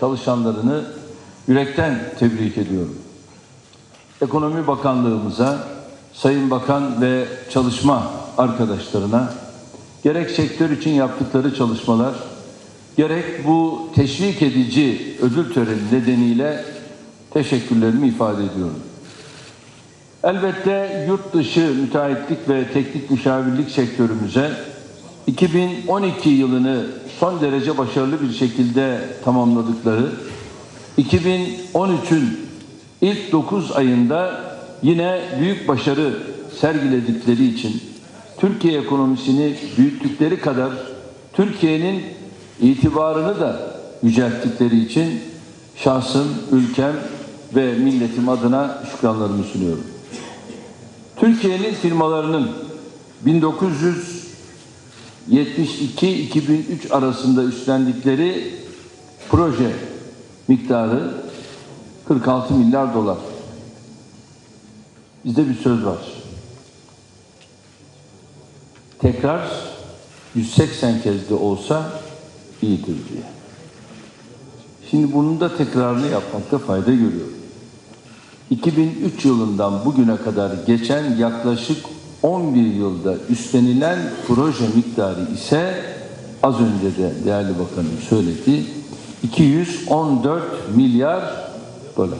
çalışanlarını yürekten tebrik ediyorum. Ekonomi Bakanlığımıza, Sayın Bakan ve çalışma arkadaşlarına gerek sektör için yaptıkları çalışmalar, gerek bu teşvik edici ödül töreni nedeniyle teşekkürlerimi ifade ediyorum. Elbette yurt dışı müteahhitlik ve teknik müşavirlik sektörümüze 2012 yılını son derece başarılı bir şekilde tamamladıkları 2013'ün ilk 9 ayında yine büyük başarı sergiledikleri için Türkiye ekonomisini büyüttükleri kadar Türkiye'nin itibarını da yücelttikleri için şahsım, ülkem ve milletim adına şükranlarımı sunuyorum. Türkiye'nin firmalarının 1972-2003 arasında üstlendikleri proje miktarı 46 milyar dolar. Bizde bir söz var. Tekrar 180 kez de olsa iyidir diye. Şimdi bunun da tekrarını yapmakta fayda görüyorum. 2003 yılından bugüne kadar geçen yaklaşık 11 yılda üstlenilen proje miktarı ise az önce de değerli bakanım söyledi 214 milyar dolar.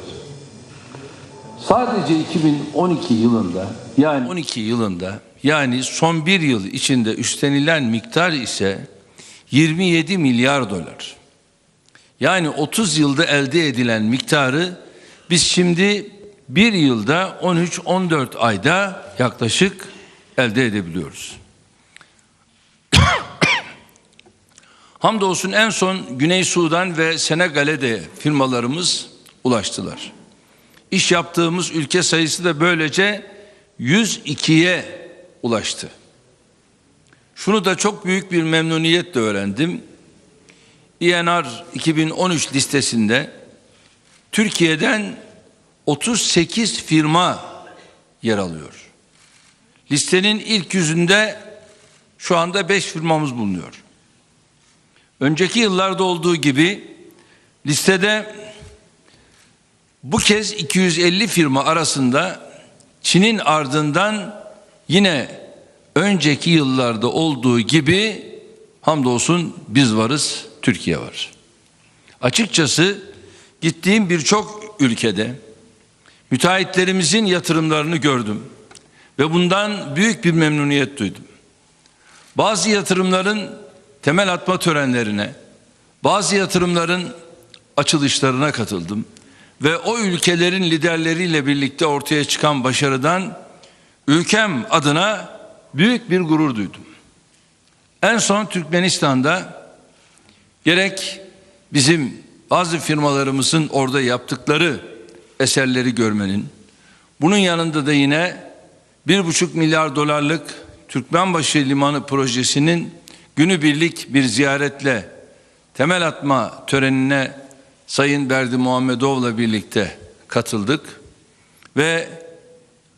Sadece 2012 yılında yani 12 yılında yani son bir yıl içinde üstlenilen miktar ise 27 milyar dolar. Yani 30 yılda elde edilen miktarı biz şimdi bir yılda 13-14 ayda yaklaşık elde edebiliyoruz. Hamdolsun en son Güney Sudan ve Senegal'e de firmalarımız ulaştılar. İş yaptığımız ülke sayısı da böylece 102'ye ulaştı. Şunu da çok büyük bir memnuniyetle öğrendim. INR 2013 listesinde Türkiye'den 38 firma yer alıyor. Listenin ilk yüzünde şu anda 5 firmamız bulunuyor. Önceki yıllarda olduğu gibi listede bu kez 250 firma arasında Çin'in ardından yine önceki yıllarda olduğu gibi hamdolsun biz varız, Türkiye var. Açıkçası gittiğim birçok ülkede müteahhitlerimizin yatırımlarını gördüm ve bundan büyük bir memnuniyet duydum. Bazı yatırımların temel atma törenlerine, bazı yatırımların açılışlarına katıldım ve o ülkelerin liderleriyle birlikte ortaya çıkan başarıdan ülkem adına büyük bir gurur duydum. En son Türkmenistan'da gerek bizim bazı firmalarımızın orada yaptıkları eserleri görmenin, bunun yanında da yine bir buçuk milyar dolarlık Türkmenbaşı Limanı projesinin günübirlik bir ziyaretle temel atma törenine Sayın Berdi Muhammedov'la birlikte katıldık ve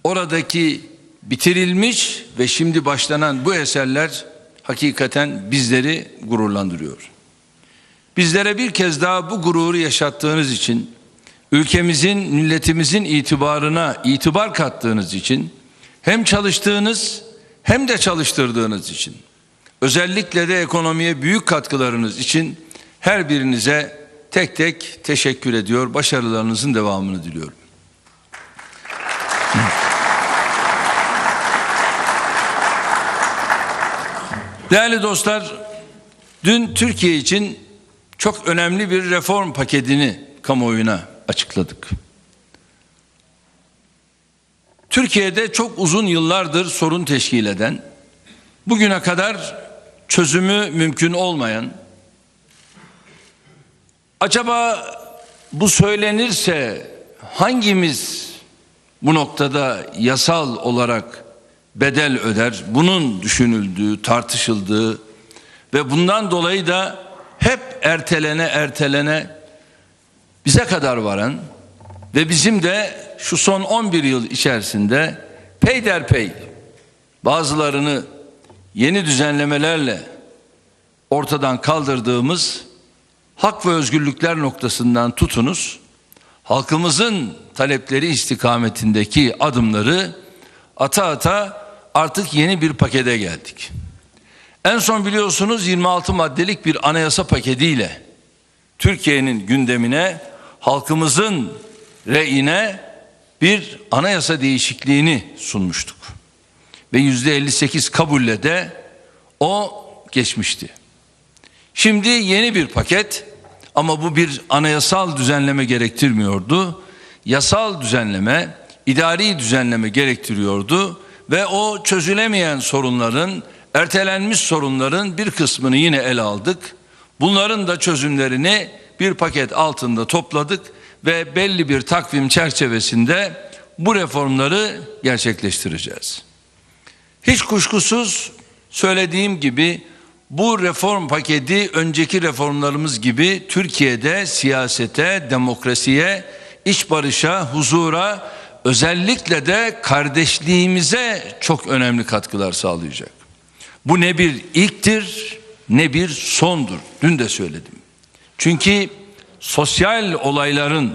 oradaki bitirilmiş ve şimdi başlanan bu eserler hakikaten bizleri gururlandırıyor. Bizlere bir kez daha bu gururu yaşattığınız için, ülkemizin, milletimizin itibarına itibar kattığınız için, hem çalıştığınız hem de çalıştırdığınız için, özellikle de ekonomiye büyük katkılarınız için her birinize tek tek teşekkür ediyor. Başarılarınızın devamını diliyorum. Değerli dostlar, dün Türkiye için çok önemli bir reform paketini kamuoyuna açıkladık. Türkiye'de çok uzun yıllardır sorun teşkil eden, bugüne kadar çözümü mümkün olmayan, acaba bu söylenirse hangimiz bu noktada yasal olarak bedel öder? Bunun düşünüldüğü, tartışıldığı ve bundan dolayı da hep ertelene ertelene bize kadar varan ve bizim de şu son 11 yıl içerisinde peyderpey bazılarını yeni düzenlemelerle ortadan kaldırdığımız hak ve özgürlükler noktasından tutunuz, halkımızın talepleri istikametindeki adımları ata ata artık yeni bir pakete geldik. En son biliyorsunuz 26 maddelik bir anayasa paketiyle Türkiye'nin gündemine halkımızın reyine bir anayasa değişikliğini sunmuştuk. Ve yüzde 58 kabulle de o geçmişti. Şimdi yeni bir paket ama bu bir anayasal düzenleme gerektirmiyordu. Yasal düzenleme, idari düzenleme gerektiriyordu ve o çözülemeyen sorunların, ertelenmiş sorunların bir kısmını yine ele aldık. Bunların da çözümlerini bir paket altında topladık ve belli bir takvim çerçevesinde bu reformları gerçekleştireceğiz. Hiç kuşkusuz söylediğim gibi bu reform paketi önceki reformlarımız gibi Türkiye'de siyasete, demokrasiye, iç barışa, huzura, özellikle de kardeşliğimize çok önemli katkılar sağlayacak. Bu ne bir ilktir ne bir sondur. Dün de söyledim. Çünkü sosyal olayların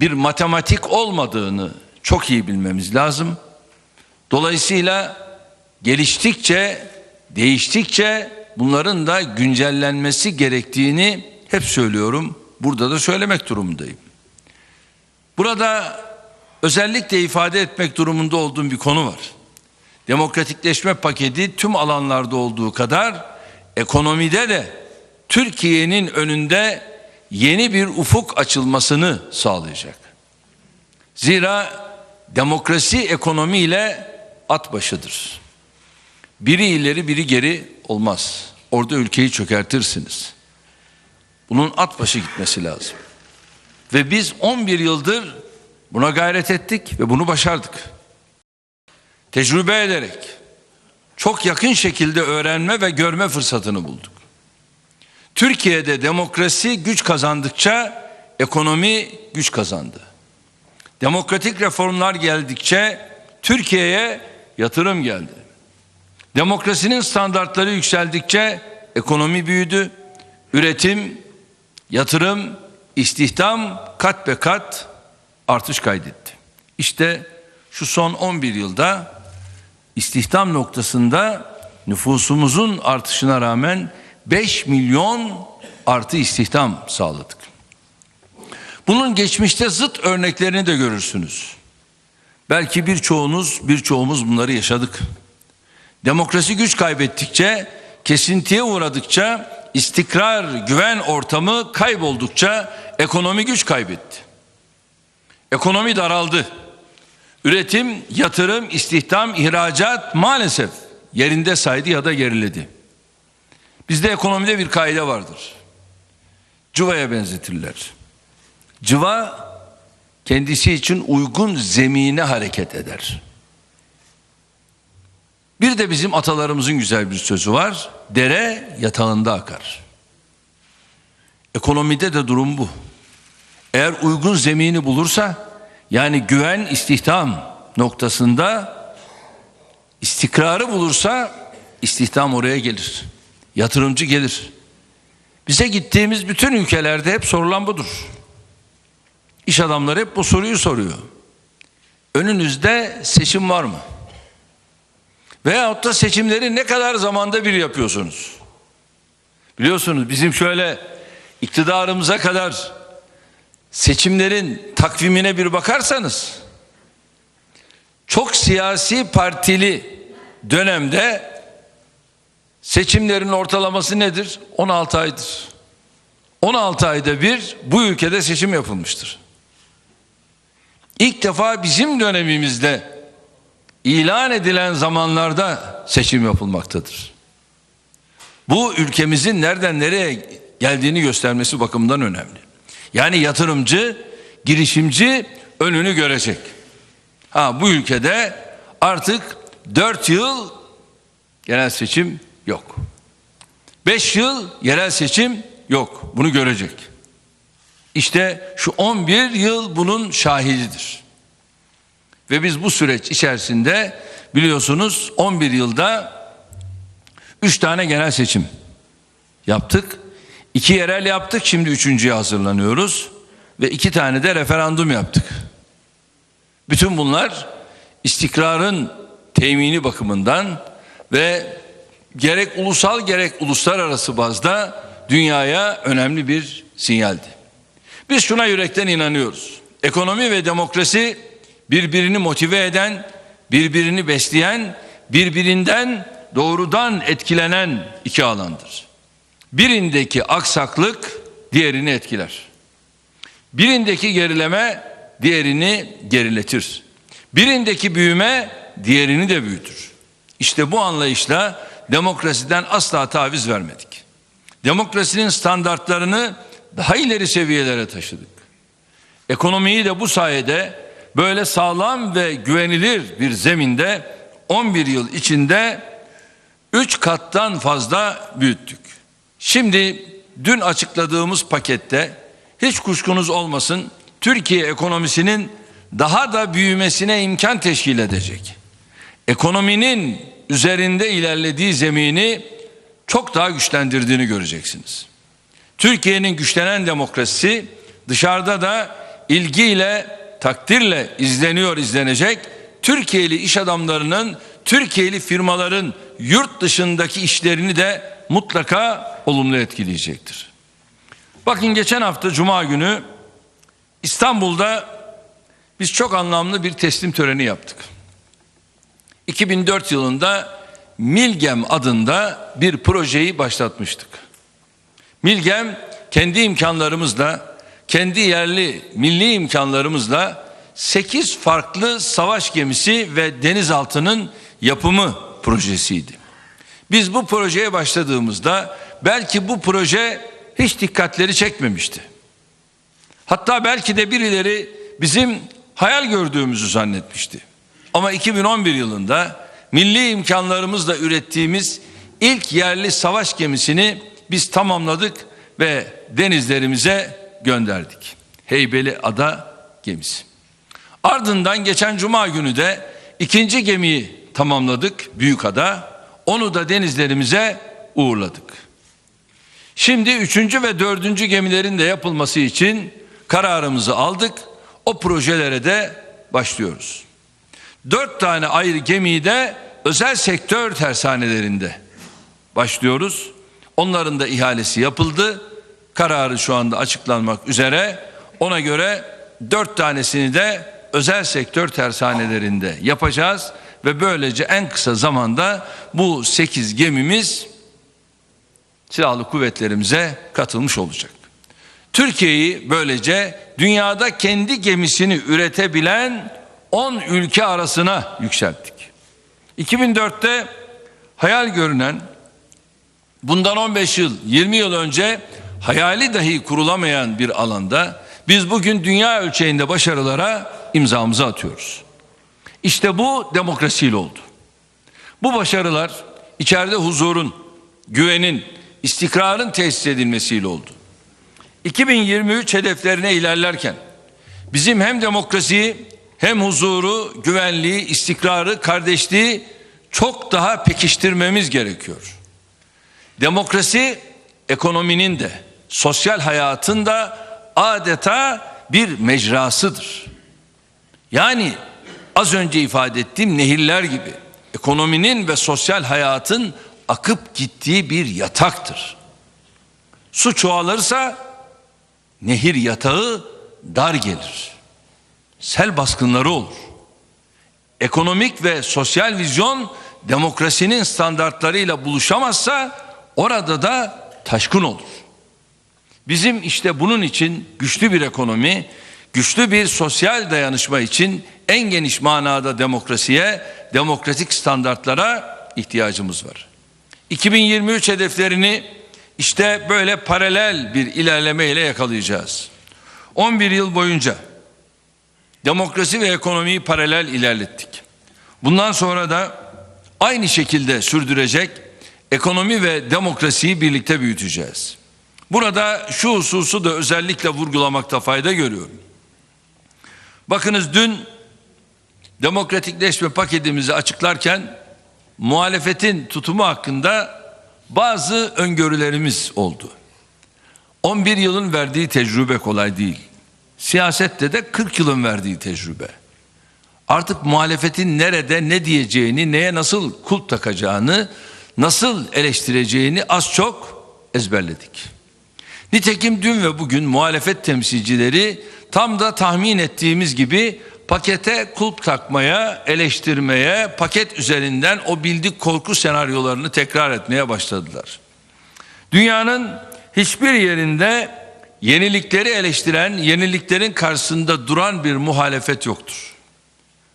bir matematik olmadığını çok iyi bilmemiz lazım. Dolayısıyla geliştikçe, değiştikçe bunların da güncellenmesi gerektiğini hep söylüyorum. Burada da söylemek durumundayım. Burada özellikle ifade etmek durumunda olduğum bir konu var. Demokratikleşme paketi tüm alanlarda olduğu kadar ekonomide de Türkiye'nin önünde yeni bir ufuk açılmasını sağlayacak. Zira demokrasi ekonomiyle at başıdır. Biri ileri biri geri olmaz. Orada ülkeyi çökertirsiniz. Bunun at başı gitmesi lazım. Ve biz 11 yıldır buna gayret ettik ve bunu başardık. Tecrübe ederek çok yakın şekilde öğrenme ve görme fırsatını bulduk. Türkiye'de demokrasi güç kazandıkça ekonomi güç kazandı. Demokratik reformlar geldikçe Türkiye'ye yatırım geldi. Demokrasinin standartları yükseldikçe ekonomi büyüdü. Üretim, yatırım, istihdam kat be kat artış kaydetti. İşte şu son 11 yılda istihdam noktasında nüfusumuzun artışına rağmen 5 milyon artı istihdam sağladık. Bunun geçmişte zıt örneklerini de görürsünüz. Belki birçoğunuz, birçoğumuz bunları yaşadık. Demokrasi güç kaybettikçe, kesintiye uğradıkça, istikrar, güven ortamı kayboldukça ekonomi güç kaybetti. Ekonomi daraldı. Üretim, yatırım, istihdam, ihracat maalesef yerinde saydı ya da geriledi. Bizde ekonomide bir kaide vardır. Cıvaya benzetirler. Cıva kendisi için uygun zemine hareket eder. Bir de bizim atalarımızın güzel bir sözü var. Dere yatağında akar. Ekonomide de durum bu. Eğer uygun zemini bulursa yani güven istihdam noktasında istikrarı bulursa istihdam oraya gelir. Yatırımcı gelir. Bize gittiğimiz bütün ülkelerde hep sorulan budur. İş adamları hep bu soruyu soruyor. Önünüzde seçim var mı? Veyahut da seçimleri ne kadar zamanda bir yapıyorsunuz? Biliyorsunuz bizim şöyle iktidarımıza kadar seçimlerin takvimine bir bakarsanız çok siyasi partili dönemde seçimlerin ortalaması nedir? 16 aydır. 16 ayda bir bu ülkede seçim yapılmıştır. İlk defa bizim dönemimizde ilan edilen zamanlarda seçim yapılmaktadır. Bu ülkemizin nereden nereye geldiğini göstermesi bakımından önemli. Yani yatırımcı, girişimci önünü görecek. Ha bu ülkede artık 4 yıl genel seçim yok. 5 yıl yerel seçim yok. Bunu görecek. İşte şu 11 yıl bunun şahididir. Ve biz bu süreç içerisinde biliyorsunuz 11 yılda 3 tane genel seçim yaptık. İki yerel yaptık şimdi üçüncüye hazırlanıyoruz. Ve iki tane de referandum yaptık. Bütün bunlar istikrarın temini bakımından ve gerek ulusal gerek uluslararası bazda dünyaya önemli bir sinyaldi. Biz şuna yürekten inanıyoruz. Ekonomi ve demokrasi birbirini motive eden, birbirini besleyen, birbirinden doğrudan etkilenen iki alandır. Birindeki aksaklık diğerini etkiler. Birindeki gerileme diğerini geriletir. Birindeki büyüme diğerini de büyütür. İşte bu anlayışla demokrasiden asla taviz vermedik. Demokrasinin standartlarını daha ileri seviyelere taşıdık. Ekonomiyi de bu sayede böyle sağlam ve güvenilir bir zeminde 11 yıl içinde 3 kattan fazla büyüttük. Şimdi dün açıkladığımız pakette hiç kuşkunuz olmasın Türkiye ekonomisinin daha da büyümesine imkan teşkil edecek. Ekonominin üzerinde ilerlediği zemini çok daha güçlendirdiğini göreceksiniz. Türkiye'nin güçlenen demokrasisi dışarıda da ilgiyle, takdirle izleniyor, izlenecek. Türkiye'li iş adamlarının, Türkiye'li firmaların yurt dışındaki işlerini de mutlaka olumlu etkileyecektir. Bakın geçen hafta Cuma günü İstanbul'da biz çok anlamlı bir teslim töreni yaptık. 2004 yılında Milgem adında bir projeyi başlatmıştık. Milgem kendi imkanlarımızla, kendi yerli milli imkanlarımızla 8 farklı savaş gemisi ve denizaltının yapımı projesiydi. Biz bu projeye başladığımızda belki bu proje hiç dikkatleri çekmemişti. Hatta belki de birileri bizim hayal gördüğümüzü zannetmişti. Ama 2011 yılında milli imkanlarımızla ürettiğimiz ilk yerli savaş gemisini biz tamamladık ve denizlerimize gönderdik. Heybeli Ada gemisi. Ardından geçen cuma günü de ikinci gemiyi tamamladık Büyükada. Onu da denizlerimize uğurladık. Şimdi üçüncü ve dördüncü gemilerin de yapılması için kararımızı aldık. O projelere de başlıyoruz. Dört tane ayrı gemiyi de özel sektör tersanelerinde başlıyoruz. Onların da ihalesi yapıldı. Kararı şu anda açıklanmak üzere. Ona göre dört tanesini de özel sektör tersanelerinde yapacağız. Ve böylece en kısa zamanda bu sekiz gemimiz silahlı kuvvetlerimize katılmış olacak. Türkiye'yi böylece dünyada kendi gemisini üretebilen 10 ülke arasına yükselttik. 2004'te hayal görünen bundan 15 yıl 20 yıl önce hayali dahi kurulamayan bir alanda biz bugün dünya ölçeğinde başarılara imzamızı atıyoruz. İşte bu demokrasiyle oldu. Bu başarılar içeride huzurun, güvenin, istikrarın tesis edilmesiyle oldu. 2023 hedeflerine ilerlerken bizim hem demokrasiyi hem huzuru, güvenliği, istikrarı, kardeşliği çok daha pekiştirmemiz gerekiyor. Demokrasi ekonominin de sosyal hayatın da adeta bir mecrasıdır. Yani az önce ifade ettiğim nehirler gibi ekonominin ve sosyal hayatın akıp gittiği bir yataktır. Su çoğalırsa nehir yatağı dar gelir. Sel baskınları olur. Ekonomik ve sosyal vizyon demokrasinin standartlarıyla buluşamazsa orada da taşkın olur. Bizim işte bunun için güçlü bir ekonomi, güçlü bir sosyal dayanışma için en geniş manada demokrasiye, demokratik standartlara ihtiyacımız var. 2023 hedeflerini işte böyle paralel bir ilerleme ile yakalayacağız. 11 yıl boyunca demokrasi ve ekonomiyi paralel ilerlettik. Bundan sonra da aynı şekilde sürdürecek ekonomi ve demokrasiyi birlikte büyüteceğiz. Burada şu hususu da özellikle vurgulamakta fayda görüyorum. Bakınız dün demokratikleşme paketimizi açıklarken muhalefetin tutumu hakkında bazı öngörülerimiz oldu. 11 yılın verdiği tecrübe kolay değil. Siyasette de 40 yılın verdiği tecrübe. Artık muhalefetin nerede ne diyeceğini, neye nasıl kulp takacağını, nasıl eleştireceğini az çok ezberledik. Nitekim dün ve bugün muhalefet temsilcileri tam da tahmin ettiğimiz gibi pakete kulp takmaya, eleştirmeye, paket üzerinden o bildik korku senaryolarını tekrar etmeye başladılar. Dünyanın hiçbir yerinde yenilikleri eleştiren, yeniliklerin karşısında duran bir muhalefet yoktur.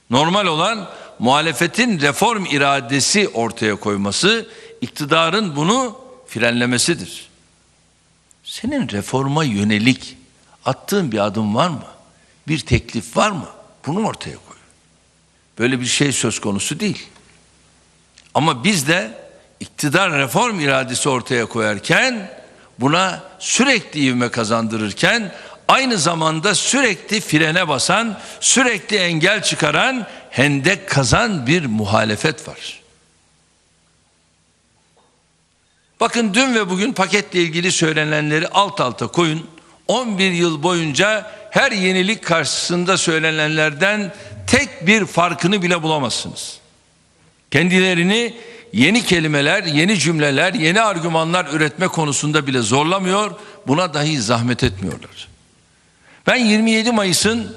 Normal olan muhalefetin reform iradesi ortaya koyması, iktidarın bunu frenlemesidir. Senin reforma yönelik attığın bir adım var mı? Bir teklif var mı? Bunu ortaya koy. Böyle bir şey söz konusu değil. Ama biz de iktidar reform iradesi ortaya koyarken buna sürekli ivme kazandırırken aynı zamanda sürekli frene basan, sürekli engel çıkaran, hendek kazan bir muhalefet var. Bakın dün ve bugün paketle ilgili söylenenleri alt alta koyun. 11 yıl boyunca her yenilik karşısında söylenenlerden tek bir farkını bile bulamazsınız. Kendilerini yeni kelimeler, yeni cümleler, yeni argümanlar üretme konusunda bile zorlamıyor, buna dahi zahmet etmiyorlar. Ben 27 Mayıs'ın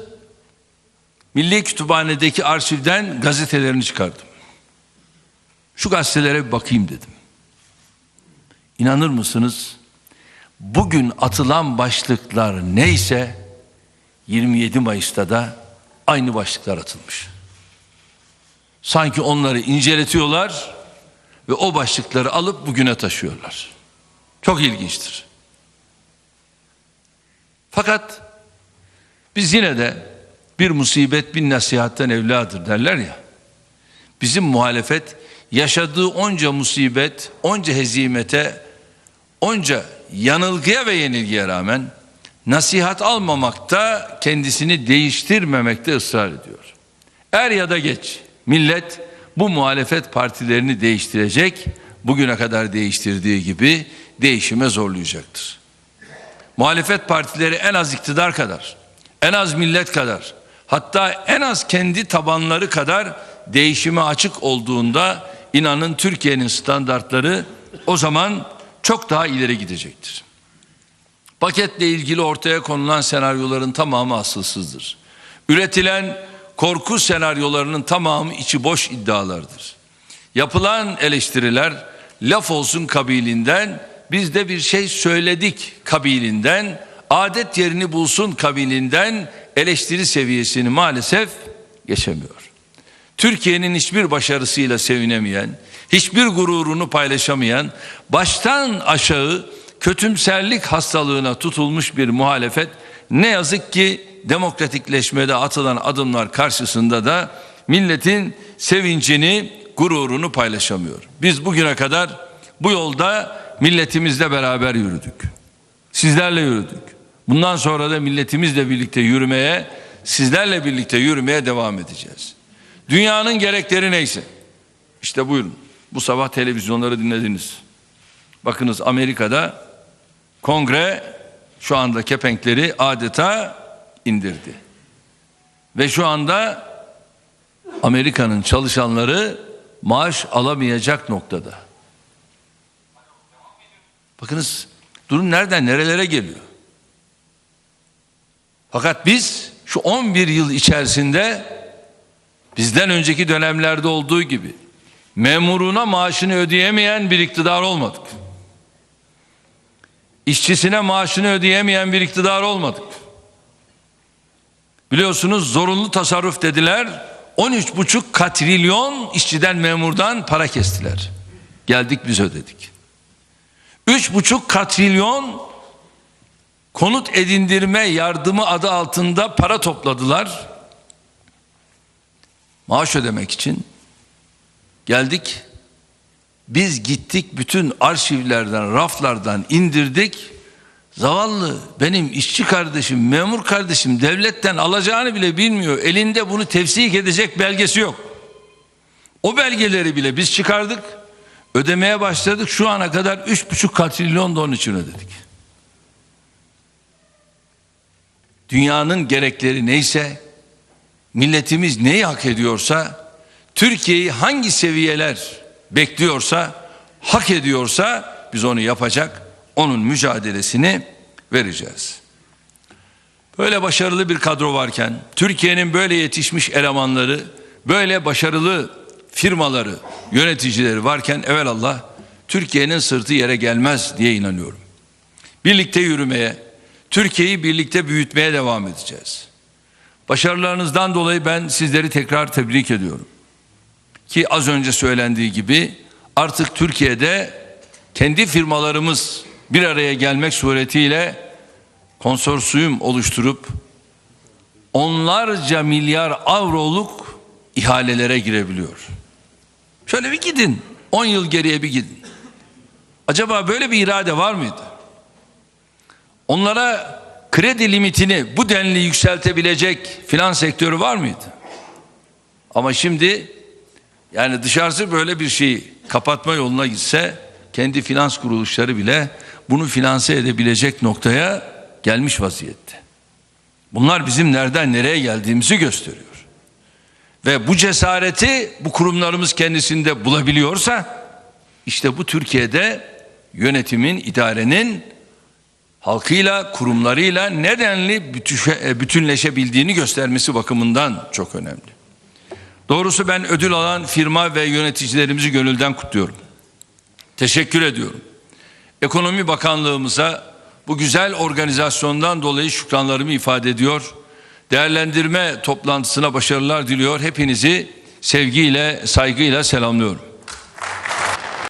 Milli Kütüphane'deki arşivden gazetelerini çıkardım. Şu gazetelere bir bakayım dedim. İnanır mısınız? Bugün atılan başlıklar neyse 27 Mayıs'ta da aynı başlıklar atılmış. Sanki onları inceletiyorlar ve o başlıkları alıp bugüne taşıyorlar. Çok ilginçtir. Fakat biz yine de bir musibet bin nasihatten evladır derler ya. Bizim muhalefet yaşadığı onca musibet, onca hezimete, onca yanılgıya ve yenilgiye rağmen nasihat almamakta, kendisini değiştirmemekte ısrar ediyor. Er ya da geç millet bu muhalefet partilerini değiştirecek, bugüne kadar değiştirdiği gibi değişime zorlayacaktır. Muhalefet partileri en az iktidar kadar, en az millet kadar, hatta en az kendi tabanları kadar değişime açık olduğunda inanın Türkiye'nin standartları o zaman çok daha ileri gidecektir. Paketle ilgili ortaya konulan senaryoların tamamı asılsızdır. Üretilen korku senaryolarının tamamı içi boş iddialardır. Yapılan eleştiriler laf olsun kabilinden biz de bir şey söyledik kabilinden adet yerini bulsun kabilinden eleştiri seviyesini maalesef geçemiyor. Türkiye'nin hiçbir başarısıyla sevinemeyen, hiçbir gururunu paylaşamayan, baştan aşağı kötümserlik hastalığına tutulmuş bir muhalefet ne yazık ki demokratikleşmede atılan adımlar karşısında da milletin sevincini, gururunu paylaşamıyor. Biz bugüne kadar bu yolda milletimizle beraber yürüdük. Sizlerle yürüdük. Bundan sonra da milletimizle birlikte yürümeye, sizlerle birlikte yürümeye devam edeceğiz. Dünyanın gerekleri neyse. İşte buyurun. Bu sabah televizyonları dinlediniz. Bakınız Amerika'da kongre şu anda kepenkleri adeta indirdi. Ve şu anda Amerika'nın çalışanları maaş alamayacak noktada. Bakınız durum nereden nerelere geliyor. Fakat biz şu 11 yıl içerisinde bizden önceki dönemlerde olduğu gibi memuruna maaşını ödeyemeyen bir iktidar olmadık. İşçisine maaşını ödeyemeyen bir iktidar olmadık. Biliyorsunuz zorunlu tasarruf dediler. 13,5 katrilyon işçiden memurdan para kestiler. Geldik biz ödedik. 3,5 katrilyon konut edindirme yardımı adı altında para topladılar. Maaş ödemek için geldik. Biz gittik bütün arşivlerden, raflardan indirdik. Zavallı benim işçi kardeşim, memur kardeşim devletten alacağını bile bilmiyor. Elinde bunu tefsik edecek belgesi yok. O belgeleri bile biz çıkardık. Ödemeye başladık. Şu ana kadar üç buçuk katrilyon da onun için ödedik. dünyanın gerekleri neyse, milletimiz neyi hak ediyorsa, Türkiye'yi hangi seviyeler bekliyorsa, hak ediyorsa biz onu yapacak, onun mücadelesini vereceğiz. Böyle başarılı bir kadro varken, Türkiye'nin böyle yetişmiş elemanları, böyle başarılı firmaları, yöneticileri varken evelallah Türkiye'nin sırtı yere gelmez diye inanıyorum. Birlikte yürümeye, Türkiye'yi birlikte büyütmeye devam edeceğiz. Başarılarınızdan dolayı ben sizleri tekrar tebrik ediyorum. Ki az önce söylendiği gibi artık Türkiye'de kendi firmalarımız bir araya gelmek suretiyle konsorsiyum oluşturup onlarca milyar avroluk ihalelere girebiliyor. Şöyle bir gidin. 10 yıl geriye bir gidin. Acaba böyle bir irade var mıydı? Onlara kredi limitini bu denli yükseltebilecek finans sektörü var mıydı? Ama şimdi yani dışarısı böyle bir şeyi kapatma yoluna gitse kendi finans kuruluşları bile bunu finanse edebilecek noktaya gelmiş vaziyette. Bunlar bizim nereden nereye geldiğimizi gösteriyor. Ve bu cesareti bu kurumlarımız kendisinde bulabiliyorsa işte bu Türkiye'de yönetimin, idarenin halkıyla, kurumlarıyla nedenli bütüşe- bütünleşebildiğini göstermesi bakımından çok önemli. Doğrusu ben ödül alan firma ve yöneticilerimizi gönülden kutluyorum. Teşekkür ediyorum. Ekonomi Bakanlığımıza bu güzel organizasyondan dolayı şükranlarımı ifade ediyor. Değerlendirme toplantısına başarılar diliyor. Hepinizi sevgiyle, saygıyla selamlıyorum.